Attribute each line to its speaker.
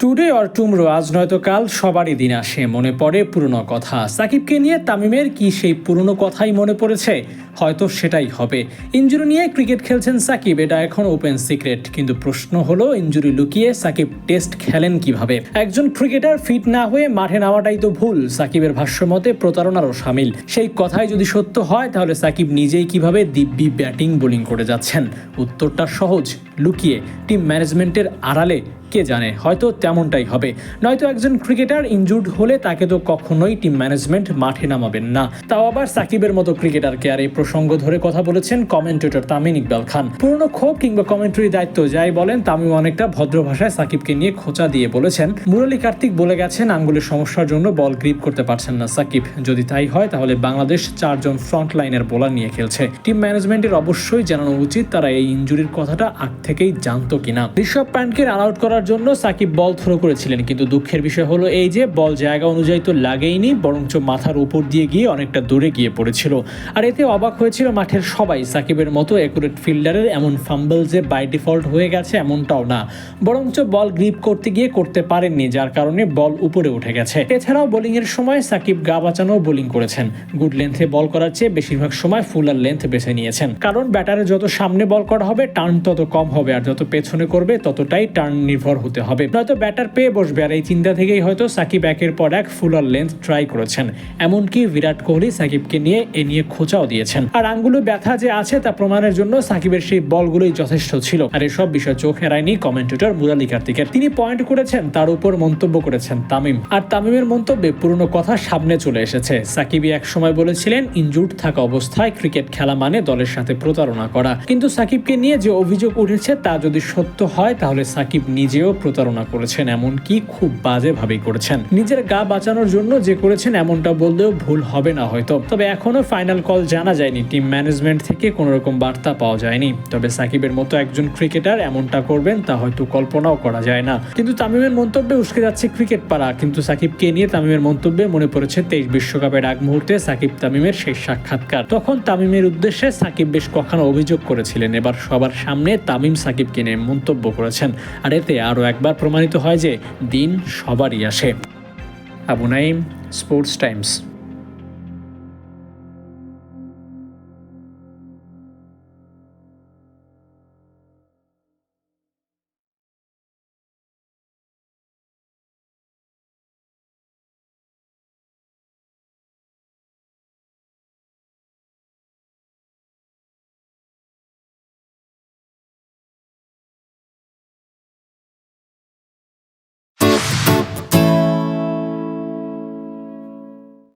Speaker 1: Today or tomorrow, আজ নয়তো কাল সবারই দিন আসে, মনে পড়ে পুরনো কথা। সাকিবকে নিয়ে তামিমের কি সেই পুরনো কথাই মনে পড়েছে? হয়তো সেটাই হবে। ইঞ্জুরি নিয়ে ক্রিকেট খেলছেন সাকিব, এটা এখন ওপেন সিক্রেট কিন্তু প্রশ্ন হলো, ইঞ্জুরি লুকিয়ে সাকিব টেস্ট খেলেন কীভাবে? একজন ক্রিকেটার ফিট না হয়ে মাঠে নামাটাই তো ভুল, সাকিবের ভাষ্য মতে প্রতারণারও সামিল। সেই কথাই যদি সত্য হয়, তাহলে সাকিব নিজেই কীভাবে দিব্যি ব্যাটিং বোলিং করে যাচ্ছেন? উত্তরটা সহজ, লুকিয়ে। টিম ম্যানেজমেন্টের আড়ালে কে জানে, হয়তো তেমনটাই হবে। নয়তো একজন ক্রিকেটার ইনজুর্ড হলে তাকে তো কখনোই টিম ম্যানেজমেন্ট মাঠে নামাবেন না। তাও আবার সাকিবের মতো ক্রিকেটারকে আর এই প্রসঙ্গ ধরে কথা বলেছেন কমেন্টেটর তামিম ইকবাল খান। পুরনো ক্ষোভ কিংবা কমেন্ট্রি দায়িত্ব যাই বলেন, তামিম অনেকটা ভদ্র ভাষায় সাকিবকে নিয়ে খোঁচা দিয়ে বলেছেন। মুরলী কার্তিক বলে গেছেন, আঙ্গুলের সমস্যার জন্য বল গ্রিপ করতে পারছেন না সাকিব। যদি তাই হয়, তাহলে বাংলাদেশ চারজন ফ্রন্ট লাইনের বোলার নিয়ে খেলছে। টিম ম্যানেজমেন্টের অবশ্যই জানানো উচিত তারা এই ইনজুরির কথাটা আগ থেকেই জানতো কিনা। ঋষভ প্যান্টকে রান আউট করার জন্য সাকিব বল থ্রো করেছিলেন, কিন্তু দুঃখের বিষয় হলো এই যে বল জায়গা অনুযায়ী তো লাগেইনি, বরঞ্চ মাথার উপর দিয়ে গিয়ে অনেকটা দূরে গিয়ে পড়েছিল। আর এতে অবাক হয়েছিল মাঠের সবাই। সাকিবের মতো একুরেট ফিল্ডারের এমন ফাম্বল যে বাই ডিফল্ট হয়ে গেছে এমনটাও না। বরঞ্চ বল গ্রিপ করতে গিয়ে করতে পারেননি, যার কারণে বল উপরে উঠে গেছে। এছাড়াও বোলিং এর সময় সাকিব গা বাঁচানো বোলিং করেছেন। গুড লেন্থে বল করার চেয়ে বেশিরভাগ সময় ফুল আর লেন্থ বেছে নিয়েছেন। কারণ ব্যাটারে যত সামনে বল করা হবে টার্ন তত কম হবে, আর যত পেছনে করবে, ততটাই টার্ন নির্ভর হতে হবে। নয়তো ব্যাটার পেয়ে বসবে, আর এই চিন্তা থেকেই হয়তো সাকিব একের পর এক ফুল আর লেন্থ ট্রাই করেছেন। এমনকি বিরাট কোহলি সাকিবকে নিয়ে এ নিয়ে খোঁচাও দিয়েছেন। আর আঙ্গুলে ব্যথা যে আছে তা প্রমাণের জন্য সাকিবের সেই বলগুলোই যথেষ্ট ছিল। আর এসব বিষয় চোখ এড়ায়নি কমেন্টেটর মুরালি কার্তিকের। তিনি পয়েন্ট করেছেন, তার উপর মন্তব্য করেছেন তামিম। আর তামিমের মন্তব্যে পুরনো কথা সামনে চলে এসেছে। সাকিবই এক সময় বলেছিলেন, ইনজুর্ড থাকা অবস্থায় ক্রিকেট খেলা মানে দলের সাথে প্রতারণা করা। কিন্তু সাকিবকে নিয়ে যে অভিযোগ উঠেছে তা যদি সত্য হয়, তাহলে সাকিব নিজেও প্রতারণা করেছেন, এমনকি খুব বাজেভাবেই করেছেন। নিজের গা বাঁচানোর জন্য যে করেছেন, এমনটা বললেও ভুল হবে না হয়তো। তবে এখনও ফাইনাল কল জানা যায়নি টিম ম্যানেজমেন্ট থেকে কোনো রকম বার্তা পাওয়া যায়নি। তবে সাকিবের মতো একজন ক্রিকেটার এমনটা করবেন, তা হয়তো কল্পনাও করা যায় না। কিন্তু তামিমের মন্তব্যে উস্কে যাচ্ছে ক্রিকেট পাড়া। কিন্তু সাকিবকে নিয়ে তামিমের মন্তব্যে মনে পড়েছে, তেইশ বিশ্বকাপের আগ মুহূর্তে সাকিব তামিমের শেষ সাক্ষাৎকার। তখন তামিমের উদ্দেশ্যে সাকিব বেশ কখনো অভিযোগ করেছিলেন। এবার সবার সামনে তামিম সাকিবকে নিয়ে মন্তব্য করেছেন। আর এতে আরও একবার প্রমাণিত হয় যে দিন সবারই আসে। Abu Naim sports times.